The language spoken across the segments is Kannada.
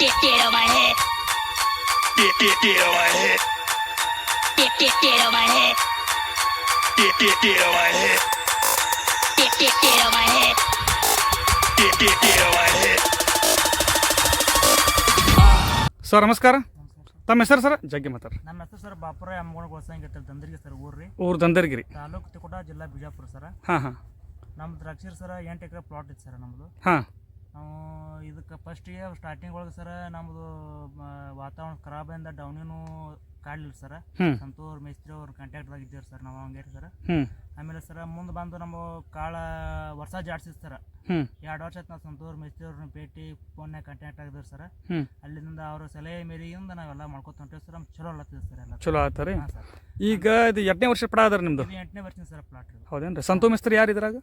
get get on my head. Get get get on my head. Get get get on my head. Get get get on my head. Get get get on my head. Get get get on my head. Sir ನಮಸ್ಕಾರ ತಮ್ಮ ಹೆಸರು ಸರ್ ಜಗ್ಗಿ ಮಾತಾಡ್ರಿ ನಮ್ಮ ಹೆಸರು ಸರ್ ಬಾಪುರ ಅಮ್ಮಗೋಣ ಗೋಸಂಗಿ ಅಂತ ದಂದರಿಗೆ ಸರ್ ಊರ್ರಿ ಊರು ದಂದರ್ಗಿರಿ ತಾಲೂಕು ತಿಕೋಟ ಜಿಲ್ಲಾ ಬಿಜಾಪುರ ಸರ್ ಹಾಂ ಹಾಂ ನಮ್ದು ದ್ರಾಕ್ಷಿ ಸರ ಎಂಟು ಎಕರೆ ಪ್ಲಾಟ್ ಇತ್ತು ಸರ್ ನಮ್ಮದು ಹಾಂ ನಾವು ಇದಕ್ಕೆ ಫಸ್ಟಿಗೆ ಸ್ಟಾರ್ಟಿಂಗ್ ಒಳಗೆ ಸರ ನಮ್ಮದು ವಾತಾವರಣ ಖರಾಬಿಂದ ಡೌನಿನೂ ಕಾಡ್ಲಿಲ್ಲ ಸರ್ ಸಂತೂರ್ ಮೇಸ್ತ್ರಿ ಅವ್ರ ಕಾಂಟ್ಯಾಕ್ಟ್ದಾಗ ಇದ್ದೀರಿ ಸರ್ ನಾವು ಹಂಗೇರಿ ಸರ್ ಆಮೇಲೆ ಸರ್ ಮುಂದೆ ಬಂದು ನಮ್ಮ ಕಾಳ ವರ್ಷ ಜಾಡ್ಸಿದ್ ಸರ್ ಎರಡು ವರ್ಷ ಆಯ್ತು ನಾವು ಸಂತೂರ್ ಮೇಸ್ತ್ರಿ ಅವ್ರನ್ನ ಭೇಟಿ ಫೋನ್ನಾಗ ಕಾಂಟ್ಯಾಕ್ಟ್ ಆಗಿದ್ರು ಸರ್ ಅಲ್ಲಿಂದ ಅವ್ರ ಸಲಹೆ ಮೇರಿಯಿಂದ ನಾವೆಲ್ಲ ಮಾಡ್ಕೊತ ಹೊಂಟೇವಿ ಸರ್ ನಮ್ಗೆ ಚಲೋ ಅಲ್ಲತ್ತಿದೆ ಸರ್ ಎಲ್ಲ. ಚಲೋ ಆತ ರೀ? ಈಗ ಇದು ಎಂಟನೇ ವರ್ಷ ಪಡ ಅದ್ರ ನಿಮ್ಮದು ಇದು ಎಂಟನೇ ವರ್ಷ ಸರ್ ಪ್ಲಾಟ್ ಹೌದೇನ್ರಿ? ಮೇಸ್ತ್ರಿ ಸಂತು ಮಿಸ್ತ್ರಿ ಯಾರು ಇದ್ರಾಗ?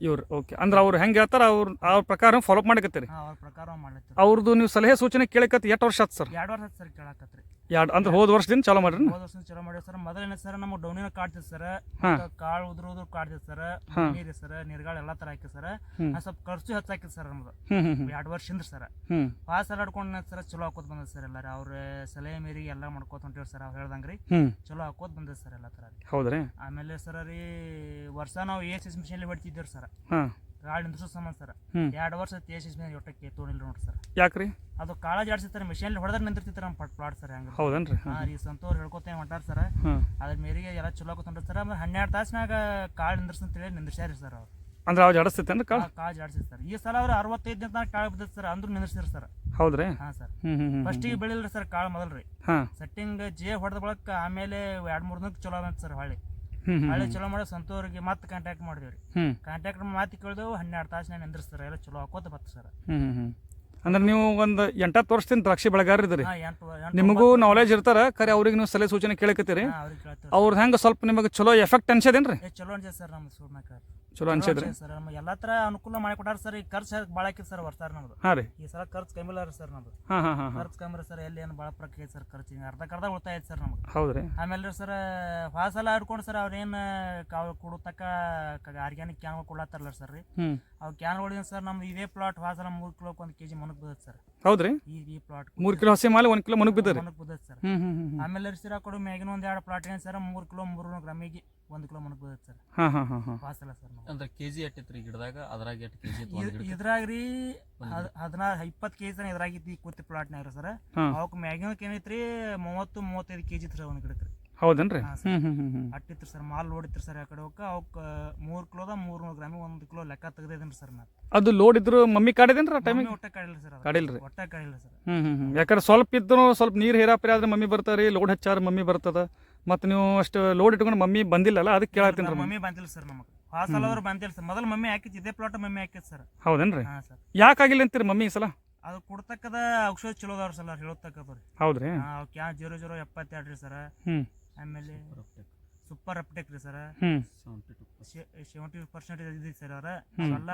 ಇವ್ರಿ ಓಕೆ ಅಂದ್ರೆ ಅವ್ರು ಹೆಂಗೆ ಹೇಳ್ತಾರೆ ಅವ್ರು ಅವ್ರ ಪ್ರಕಾರ ಫಾಲೋಅಪ್ ಮಾಡಕತ್ತೀರಿ. ಅವ್ರ ಪ್ರಕಾರ ಅವ್ರದ್ದು ನೀವು ಸಲಹೆ ಸೂಚನೆ ಕೇಳಕತ್ತಿ ಎಷ್ಟು ವರ್ಷ ಆತು ಸರ್? ಎರಡು ವರ್ಷ ಆಯ್ತು ಸರ್ ಕೇಳಾಕತ್ರಿ. ಎರಡು ಅಂದ್ರೆ ಹೋದ ವರ್ಷದಿಂದ ಚಾಲೂ ಮಾಡ್ರಿ ಹೋದ ವರ್ಷದಿಂದ ಚಲೋ ಮಾಡಿ ಸರ್. ಮೊದಲನೇ ಸರ್ ನಮಗೆ ಡೌನಿನ ಕಾಡ್ತಿತ್ತು ಸರ್. ಕಾಳು ಉದ್ರ ಉದ್ರ ಕಾಡ್ತಿತ್ತು ಸರ್. ನೀರಿ ಸರ್ ನೀರ್ಗಾಳ ಎಲ್ಲಾ ತರ ಹಾಕಿ ಸರ್. ಸ್ವಲ್ಪ ಖರ್ಚು ಹೆಚ್ಚಾಕಿದ್ ಸರ್ ನಮ್ದು. ಎರಡು ವರ್ಷದಿಂದ ಸರ್. ಪಾಸ್ ಎಲ್ಲ ಆಡ್ಕೊಂಡು ಸರ್ ಚಲೋ ಹಾಕೋದ್ ಬಂದ ಸರ್ ಎಲ್ಲಾರ. ಅವ್ರ ಸಲಹೆ ಮೇರಿ ಎಲ್ಲಾ ಮಾಡ್ಕೋತ ಹೊಂಟಿವ್ ಸರ್ ಅವ್ರು ಹೇಳ್ದಂಗ್ರಿ. ಚಲೋ ಹಾಕೋದ್ ಬಂದ ಸರ್ ಎಲ್ಲಾ ತರ ಹೌದ್ರಿ. ಆಮೇಲೆ ಸರ್ ರೀ ವರ್ಷ ನಾವು ಎ ಸಿ ಮಿಷನ್ ಬಿಡ್ತಿದ್ದೇವ್ರಿ ಸರ್. ಕಾಳು ನಿಂದ್ರಿಸೋ ಸಂಬಂಧ ಸರ್. ಎರಡು ವರ್ಷ ಎ ಮೇಲೆ ಒಟ್ಟಕ್ಕೆ ತೋಣಿಲ್ಲ ನೋಡ್ರಿ ಸರ್. ಯಾಕ್ರಿ? ಅದು ಕಾಳ ಜಾಡ್ಸಿರ್ತಾರೆ ಮಿಷನ್ ಹೊಡೆದ್ರೆ ನಿಂದಿರ್ತಿತ್ತು ನಮ್ಮ ಪಟ್ ಪ್ಲಾಟ್ ಸರ್ ಹಂಗೆ ಹೌದನ್ರಿ? ಹಾಂ ರೀ ಸಂತೋರ್ ಹೇಳ್ಕೊತೇನೆ ಹೊಂಟಾರ ಸರ್. ಅದ್ರ ಮೇರೆಗೆ ಎಲ್ಲ ಚಲೋ ಆಗುತ್ತೆ ಸರ್. ಆಮೇಲೆ ಹನ್ನೆರಡು ತಾಸ್ನಾಗ ಕಾಳು ನಿಂದ್ರಸಂತೇಳಿ ನಿಂದ್ರಿಸ್ಯಾರಿ ಸರ್ ಅವ್ರು. ಅಂದ್ರೆ ಅವು ಅಂದ್ರೆ ಕಾಳು? ಕಾಳು ಜಾಡಿಸಿ ಸರ್. ಈ ಸಲ ಅವ್ರು ಅರವತ್ತೈದು ದಿನ ಕಾಳು ಬಿದ್ದೈತೆ ಸರ್. ಅಂದ್ರೂ ನಿಂದ್ರಿಸಿರಿ ಸರ್. ಹೌದ್ರಿ? ಹಾಂ ಸರ್. ಫಸ್ಟಿಗೆ ಬೆಳಿಲ್ರಿ ಸರ್ ಕಾಳು ಮೊದಲ್ರಿ. ಸೆಟ್ಟಿಂಗ್ ಜೇ ಹೊಡೆದ ಬಳಕ ಆಮೇಲೆ ಎರಡು ಮೂರು ದಿನಕ್ಕೆ ಚಲೋ ಬಂತು ಸರ್ ಹೊಳ್ಳಿ. ಹೊಳ್ಳಿ ಚಲೋ ಮಾಡೋ ಸಂತೋರಿಗೆ ಮತ್ತೆ ಕಾಂಟ್ಯಾಕ್ಟ್ ಮಾಡಿದ್ವಿ ಕಾಂಟ್ಯಾಕ್ಟ್ ಮಾತು ಕೇಳಿದೆವು ಹನ್ನೆರಡು ತಾಸ್ನಾಗ ನಿಂದ್ರಿಸ್ತಾರೆ ಎಲ್ಲ ಚಲೋ ಹಾಕೋತ ಬತ್ತು ಸರ್ ಅಂದ್ರೆ ನೀವು ಒಂದು ಎಂಟತ್ತು ವರ್ಷದಿಂದ ದ್ರಾಕ್ಷಿ ಬೆಳೆಗಾರ ಇದ್ರಿ ನಿಮಗೂ ನಾಲೆಜ್ ಇರ್ತಾರ ಖರೆ ಅವ್ರಿಗೆ ನೀವು ಸಲಹೆ ಸೂಚನೆ ಕೇಳಕತ್ತೀರಿ. ಅವ್ರದ್ದು ಹೆಂಗ ಕೇಳ್ತೀವಿ ಅವ್ರ ಹೆಂಗೆ ಸ್ವಲ್ಪ ನಿಮಗೆ ಚಲೋ ಎಫೆಕ್ಟ್ ಅನ್ಸದೇನ್ರಿ? ಚಲೋ ಅನ್ಸದ ಸರ್ ನಮ್ಮ ಚಲೋ ಅನ್ಸದ್ರಿ. ಸರ್. ನಮ್ಮ ಎಲ್ಲ ಅನುಕೂಲ ಅನುಕೂಲ ಮಾಡಿಕೊಟ್ಟಾರ ಸರ್. ಈ ಖರ್ಚು ಭಾಳ ಹಾಕಿದ್ ಸರ್ ವರ್ಷ ನಮ್ದು. ಹಾಂ ರೀ. ಈ ಸಲ ಖರ್ಚು ಕಮ್ಮಿಲ್ಲ ರೀ ಸರ್ ನಮ್ದು. ಹಾಂ ಹಾಂ ಹಾಂ ಹಾಂ. ಖರ್ಚು ಕಮ್ಮಿ ಸರ್. ಎಲ್ಲಿ ಏನು ಭಾಳ ಪ್ರಕ್ರಿಯೆ ಸರ್ ಖರ್ಚು ಹಿಂಗೆ ಅರ್ಧಕ್ಕೆ ಅರ್ಧ ಉಳಿತಾಯ ಐತೆ ಸರ್ ನಮ್ಗೆ. ಹೌದ್ರಿ ಆಮೇಲೆ ರೀ ಸರ್ ಫಾಸಲ ಹಿಡ್ಕೊಂಡು ಸರ್ ಅವ್ರೇನು ಕಾವು ಕೊಡತಕ್ಕ ಆರ್ಗ್ಯಾನಿಕ್ ಕ್ಯಾನ್ಗಳು ಕೊಡ್ಲಾತಾರಲ್ಲ ಸರ್ ರೀ. ಹ್ಞೂ ಅವು ಕ್ಯಾನ್ಗಳಿಂದ ಸರ್ ನಮ್ದು ಇದೇ ಪ್ಲಾಟ್ ಫಾಸಲ ಮೂರು ಕಿಲೋಕ್ಕೆ ಒಂದು ಕೆಜಿ ಮನಕ್ಕೆ ಬದತ್ ಸರ್. ಹೌದ್ರಿ ಈ ಈ ಪ್ಲಾಟ್ ಮೂರು ಕಿಲೋ ಹಸಿ ಮಾಲೆ ಒಂದು ಕಿಲೋ ಮನಗ್ ಬಿದ್ದರಿ ಮನಗ್ ಬದತ್ ಸರ್. ಹ್ಞೂ ಹ್ಞೂ ಆಮೇಲೆ ಸರ್ ಆ ಕಡೆ ಮ್ಯಾಗಿನ ಒಂದು ಎರಡು ಪ್ಲಾಟ್ ಏನು ಸರ್ ಮೂರು ಕಿಲೋ ಮೂರು ಗ್ರಾಮಿಗೆ ಒಂದು ಕಿಲೋ ಮನಕ್ಕೆ ಬದತ್ ಸರ್. ಹಾಂ ಹಾಂ ಹಾಂ ಹಾಂ. ವಾಸಲ ಸರ್ ನಾವು ಅಂದ್ರೆ ಕೆಜಿ ಎಟ್ಟಿತ್ರಿ ಗಿಡದಾಗ ಅದ್ರಾಗ ಎಷ್ಟು ಕೆಜಿ ಇದ್- ಇದ್ರಾಗ ರೀ ಹದಿನಾರು ಇಪ್ಪತ್ತು ಕೆ ಜಿ ಇದ್ರಾಗಿತ್ತು ಈ ಕೂತಿ ಪ್ಲಾಟ್ನಾಗ ರೀ ಸರ್. ಹಾಂ. ಅವಕ್ಕೆ ಮ್ಯಾಗಿನಕ್ಕೆ ಏನೈತ್ರಿ ಮೂವತ್ತು ಮೂವತ್ತೈದು ಕೆಜಿ ಒಂದ್ ಒಂದು ಗಿಡಕ್ಕೆ ರೀ. ಹೌದೇನ್ರಿ? ಅಟ್ಟಿತ್ರಿ ಸರ್ ಮಾಲ್ ನೋಡಿತ್ರಿ ಸರ್ ಆ ಕಡೆ ಹೋಗಕ್ಕೆ ಅವಕ್ಕೆ ಮೂರು ಕಿಲೋದ ಮೂರು ನೂರು ಗ್ರಾಮಿಗೆ ಒಂದು ಕಿಲೋ ಲೆಕ್ಕ ತೆಗ್ದಿದ್ದೀನಿ ಸರ್ ನಾನು ಅದು ಲೋಡ್ ಇದ್ರು ಮಮ್ಮಿ ಕಾಡಿದೇನ್ರಿ ಆ ಟೈಮಿಗೆ ಒಟ್ಟ ಕಾಡಿಲ್ಲ ಸರ್ ಕಾಡಿಲ್ಲ ರೀ ಒಟ್ಟ ಕಾಡಿಲ್ಲ ಸರ್. ಹ್ಞೂ ಹ್ಞೂ ಹ್ಞೂ ಯಾಕಂದ್ರೆ ಸ್ವಲ್ಪ ಇದ್ರು ಸ್ವಲ್ಪ ನೀರು ಹೇರಾಪರಿ ಆದ್ರೆ ಮಮ್ಮಿ ಬರ್ತಾರೆ ಲೋಡ್ ಹಚ್ಚಾರ ಮಮ್ಮಿ ಬರ್ತದ. ಮತ್ತು ನೀವು ಅಷ್ಟು ಲೋಡ್ ಇಟ್ಕೊಂಡು ಮಮ್ಮಿ ಬಂದಿಲ್ಲಲ್ಲ ಅದಕ್ಕೆ ಕೇಳತ್ತೀನಿ ಮಮ್ಮಿ ಬಂದಿಲ್ಲ ಸರ್ ನಮಗೆ. ಆ ಸಲ ಅವ್ರು ಬಂದಿಲ್ಲ ಸರ್. ಮೊದಲು ಮಮ್ಮಿ ಹಾಕಿತ್ತು ಇದೇ ಪ್ಲಾಟ್ ಮಮ್ಮಿ ಹಾಕಿತ್ತು ಸರ್. ಹೌದೇನ್ರಿ? ಹಾಂ ಸರ್. ಯಾಕಾಗಿಲ್ಲ ಅಂತೀರಿ ಮಮ್ಮಿ ಈ ಸಲ? ಅದು ಕೊಡ್ತಕ್ಕದ ಔಷಧ ಚಲೋ ಅದಾವ್ರಿ ಸರ್ ಹೇಳತಕ್ಕದ್ದು ರೀ ಹೌದ್ರಿ? ಹಾಂ ಕ್ಯಾ ಜೀರೋ ಜೀರೋ ಎಪ್ಪತ್ತೆರಡು ರೀ ಸರ್. ಹ್ಞೂ ಆಮೇಲೆ ಸೂಪರ್ ಅಪ್ಟೆಕ್ ರೀ ಸರ್. ಹ್ಮ್. ಸೆವೆಂಟಿ ಪರ್ಸೆಂಟೇಜ್ ಇದೆ ಸರ್ ಅವ್ರ. ಹ್ಮ್. ಎಲ್ಲ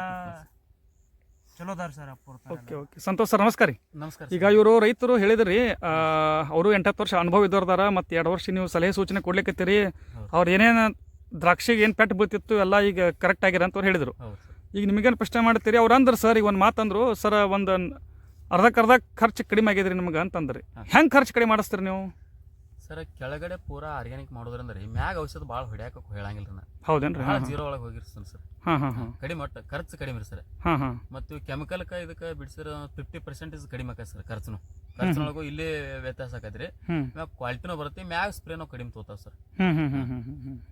ಚಲೋ ಅದಾವ್ರಿ ಸರ್ ಅಪ್ಪುರ್ತಾರೆ ಓಕೆ ಓಕೆ. ಸಂತೋಷ್ ಸರ್ ನಮಸ್ಕಾರ ರೀ. ನಮಸ್ಕಾರ ಈಗ ಇವರು ರೈತರು ಹೇಳಿದ್ರಿ ಅವರು ಎಂಟತ್ತು ವರ್ಷ ಅನುಭವ ಇದ್ದವ್ರದಾರ ಮತ್ತೆ ಎರಡು ವರ್ಷ ನೀವು ಸಲಹೆ ಸೂಚನೆ ಕೊಡ್ಲಿಕ್ಕತ್ತೀರಿ ಅವ್ರು ಏನೇನು ದ್ರಾಕ್ಷಿಗೆ ಏನು ಪೆಟ್ಟು ಬೀಳ್ತಿತ್ತು ಎಲ್ಲ ಈಗ ಕರೆಕ್ಟ್ ಆಗ್ಯಾರ ಅಂತ ಅವ್ರು ಹೇಳಿದರು ಈಗ ನಿಮಗೇನು ಪ್ರಶ್ನೆ ಮಾಡ್ತೀರಿ? ಅವ್ರು ಅಂದ್ರೆ ಸರ್ ಈಗ ಒಂದು ಮಾತಂದ್ರು ಸರ್ ಒಂದು ಅರ್ಧಕ್ಕೆ ಅರ್ಧ ಖರ್ಚು ಕಡಿಮೆ ಆಗಿದ್ರಿ ನಿಮ್ಗೆ ಅಂತಂದ್ರಿ. ಹೆಂಗೆ ಖರ್ಚು ಕಡಿಮೆ ಮಾಡಿಸ್ತೀರಿ ನೀವು? ಸರ್ ಕೆಳಗಡೆ ಪೂರಾ ಆರ್ಗ್ಯಾನಿಕ್ ಮಾಡೋದ್ರಿಂದ ರೀ ಮ್ಯಾಗ ಔಷಧ ಭಾಳ ಹೊಡ್ಯಾಕ ಹೇಳಂಗಿಲ್ಲ ರೀ ನಾ. ಹೌದೇನ್ರಿ? ಭಾಳ ಜೀರೋ ಒಳಗೆ ಹೋಗಿರ್ತೀನಿ ಸರ್. ಕಡಿಮೆ ಒಟ್ಟು ಖರ್ಚು ಕಡಿಮೆ ರೀ ಸರ್. ಮತ್ತು ಕೆಮಿಕಲ್ಕ ಇದಕ್ಕೆ ಬಿಡಿಸಿರೋ ಫಿಫ್ಟಿ ಪರ್ಸೆಂಟೇಜ್ ಕಡಿಮೆ ಆಕೈತೆ ಸರ್ ಖರ್ಚುನು. ಖರ್ಚಿನೊಳಗೂ ಇಲ್ಲೇ ವ್ಯತ್ಯಾಸ ಆಕೈತೆ ರೀ. ಹ್ಞೂ ಮ್ಯಾಗ ಕ್ವಾಲಿಟಿನೂ ಬರುತ್ತೆ ಮ್ಯಾಗ ಸ್ಪ್ರೇನೂ ಕಡಿಮೆ ತೋತಾವ ಸರ್.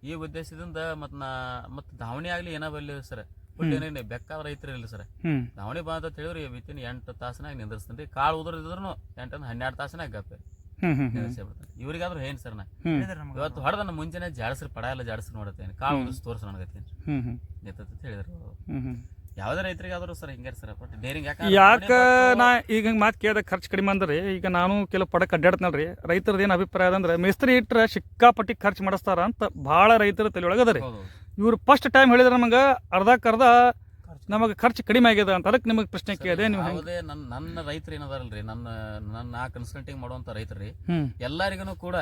ಈ ಉದ್ದೇಶದಿಂದ ಮತ್ತು ನಾ ಮತ್ತು ದಾವಣಿ ಆಗಲಿ ಏನೋ ಬರಲಿ ಸರ್. ಬಟ್ ಏನೇನು ಬೆಕ್ಕಾದ ರೈತರು ಇಲ್ಲ ಸರ್. ದಾವಣಿ ಧಾವಣಿ ಬಂದ ಅಂತ ಹೇಳಿದ್ರೆ ವಿತಿನ್ ಎಂಟು ತಾಸನಾಗ ನಿಂದಿರ್ಸ್ತೀನಿ ರೀ. ಕಾಳು ಉದುರಿದ್ರು ಎಂಟು ಹನ್ನೆರಡು ತಾಸನಾಗ ಗಪ್ಪೆ. ನಿಲ್ಲಿಸೇ ಬಿಡ್ತಾನೆ ಇವ್ರಿಗಾದ್ರೂ ಏನ್ ಸರ್ ನಾ? ಇವತ್ತು ಹೊಡೆದ ಮುಂಚೆನೆ ಜಾಡಸ್ರಿ ಪಡ ಎಲ್ಲ ಜಾಡಸ್ರಿ ನೋಡತ್ತೇನೆ ಕಾಳು ಉದಿಸ್ ತೋರ್ಸ ನನಗತ್ತೇನೆ. ಹೇಳಿದ್ರು. ಯಾವ್ದೇ ರೈತರಿಗಾದ್ರೂ ಸರ್ ಹಿಂಗಾರ ಸರ್ ಬಟ್ ಡೇರಿಂಗ್ ಯಾಕೆ ನಾ ಈಗ ಹಿಂಗೆ ಮಾತು ಕೇಳಿದ ಖರ್ಚು ಕಡಿಮೆ ಅಂದ್ರೆ ಈಗ ನಾನು ಕೆಲವು ಪಡಕ್ಕೆ ಅಡ್ಡಾಡ್ತನಲ್ಲ ರೀ ರೈತರದ್ದು ಏನು ಅಭಿಪ್ರಾಯ ಅದಂದ್ರೆ ಮೇಸ್ತ್ರಿ ಇಟ್ಟರೆ ಸಿಕ್ಕಾಪಟ್ಟಿ ಖರ್ಚು ಮಾಡಿಸ್ತಾರ ಅಂತ ಭಾಳ ರೈತರ ತಲೆ ಅದ ರೀ ಇವ್ರು ಫಸ್ಟ್ ಟೈಮ್ ಹೇಳಿದ್ರೆ ನಮಗೆ ಅರ್ಧಕ್ಕೆ ಅರ್ಧ ನಮಗೆ ಖರ್ಚು ಕಡಿಮೆ ಆಗ್ಯದ ಅಂತ ಅದಕ್ಕೆ ನಿಮಗೆ ಪ್ರಶ್ನೆ ಕೇಳಿದೆ ನೀವು ಹೆಂಗೆ ಯಾವುದೇ ನನ್ನ ನನ್ನ ರೈತರು ಏನದಾರಲ್ರಿ? ನನ್ನ ನನ್ನ ಕನ್ಸಲ್ಟಿಂಗ್ ಮಾಡುವಂತ ರೈತರು. ರೀ ಹ್ಞೂ ಎಲ್ಲರಿಗೂ ಕೂಡ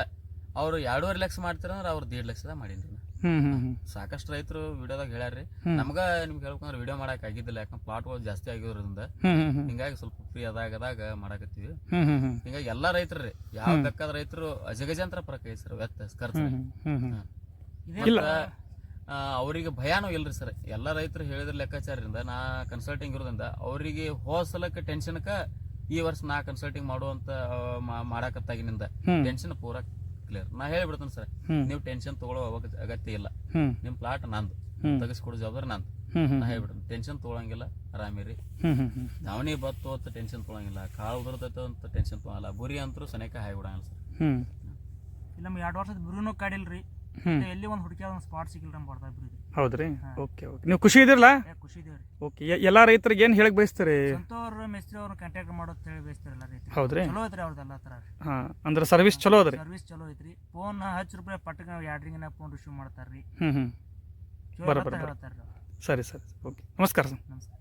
ಅವ್ರು ಎರಡೂವರೆ ಲಕ್ಷ ಮಾಡ್ತಾರಂದ್ರೆ ಅವ್ರು ದೇಡ್ ಲಕ್ಷದ ಮಾಡೀನಿ ಹ್ಞೂ ಹ್ಞೂ ಹ್ಞೂ ಸಾಕಷ್ಟು ರೈತರು ವಿಡಿಯೋದಾಗ ಹೇಳ್ಯಾರ್ರಿ. ನಮಗ ನಮ್ಗ ಹೇಳ್ಬೇಕಂದ್ರೆ ವಿಡಿಯೋ ಮಾಡಕ್ ಆಗಿದ್ದಿಲ್ಲ ಯಾಕಂದ್ರೆ ಪ್ಲಾಟ್ಗಳು ಜಾಸ್ತಿ ಆಗಿರೋದ್ರಿಂದ. ಹ್ಞೂ ಹ್ಞೂ ಹ್ಞೂ ಹಿಂಗಾಗಿ ಸ್ವಲ್ಪ ಫ್ರೀ ಅದಾಗದಾಗ ಮಾಡಕತ್ತೀವಿ. ಹ್ಞೂ ಹ್ಞೂ ಹ್ಞೂ ಹಿಂಗಾಗಿ ಎಲ್ಲಾ ರೈತರು ರೀ ಯಾವ ಬೇಕಾದ ರೈತರು ಅಜಗಜಾಂತರ ಪ್ರಕ್ರಿಯೆ ಐತಿ ಸರ್ ವ್ಯತ್ಯಾಸ ಖರ್ಚು ಹ್ಞೂ ಹ್ಞೂ ಹ್ಞೂ ಇದೇ ಇಲ್ಲ. ಆ, ಅವರಿಗೆ ಭಯಾನೂ ಇಲ್ರಿ ಸರ್. ಎಲ್ಲ ರೈತರು ಹೇಳಿದ್ರ ಲೆಕ್ಕಾಚಾರದಿಂದ ನಾ ಕನ್ಸಲ್ಟಿಂಗ್ ಇರೋದ್ರಿಂದ ಅವರಿಗೆ ಹೋದ ಸಲಕ್ಕೆ ಟೆನ್ಷನ್ಕ ಈ ವರ್ಷ ನಾ ಕನ್ಸಲ್ಟಿಂಗ್ ಮಾಡುವಂತ ಮಾಡಾಕತ್ತಾಗಿನಿಂದ. ಟೆನ್ಷನ್ ಪೂರಾ ಕ್ಲಿಯರ್ ನಾ ಹೇಳ್ಬಿಡ್ತೇನೆ ಸರ್. ನೀವು ಟೆನ್ಷನ್ ತಗೊಳ್ಳೋ ಅಗತ್ಯ ಇಲ್ಲ. ನಿಮ್ ಪ್ಲಾಟ್ ನಂದು. ತೆಗಿಸ್ಕೊಡೋ ಜವಾಬ್ದಾರಿ ನಂದು. ನಾ ಹೇಳ್ಬಿಡ್ತೇನೆ ಟೆನ್ಷನ್ ತಗೊಳಂಗಿಲ್ಲ ಆರಾಮಿರಿ. ದಾವಣಿ ಬತ್ತು ಅಂತ ಟೆನ್ಷನ್ ತಗೊಳಂಗಿಲ್ಲ ಕಾಳು ಉದುರ್ತೈತೆ ಅಂತ ಟೆನ್ಷನ್ ತಗೊಳಲ್ಲ ಬುರಿ ಅಂತೂ ಸನೇಕ ಹಾಯ್ ಬಿಡಂಗಿಲ್ಲ ಸರ್ ನಮ್ಗೆ ಎರಡು ವರ್ಷದ ಬುರಿನೂ ಕಾಡಿಲ್ರಿ. ಎಲ್ಲಿ ಒಂದು ಹುಡುಕಿ ಒಂದು ಸ್ಪಾಟ್ ಸಿಕ್ಕಿಲ್ಲ ನಮ್ಮ ಬರ್ತಾ ಹೌದ್ರಿ? Okay okay. ನೀವು ಖುಷಿ ಇದಿರಲ್ಲ? ಖುಷಿ ಇದೀವ್ರಿ. ಓಕೆ. ಎಲ್ಲ ರೈತರಿಗೆ ಏನು ಹೇಳಕ್ ಬಯಸ್ತೀರಿ? ಸಂತೋರ್ ಮೆಸ್ತ್ರಿ ಅವ್ರನ್ನ ಕಾಂಟ್ಯಾಕ್ಟ್ ಮಾಡೋದು ಹೇಳಿ ಬಯಸ್ತಾರಲ್ಲ ರೈತರು. ಹೌದ್ರಿ? ಚಲೋ ಐತ್ರಿ ಅವ್ರದ್ದೆಲ್ಲ ಥರ ಹಾಂ ಅಂದ್ರೆ ಸರ್ವಿಸ್ ಚಲೋ ಅದ್ರಿ? ಸರ್ವಿಸ್ ಚಲೋ ಐತ್ರಿ. ಫೋನ್ ಹಚ್ಚ ರೂಪಾಯಿ ಪಟ್ಟಕ ಎರಡು ರಿಂಗಿನ ಫೋನ್ ರಿಸೀವ್ ಮಾಡ್ತಾರ್ರಿ. ಹ್ಞೂ ಹ್ಞೂ ಬರ ಬರೋಬ್ಬರ. ಸರಿ ಸರಿ. ಓಕೆ. ನಮಸ್ಕಾರ ಸರ್. ನಮಸ್ಕಾರ.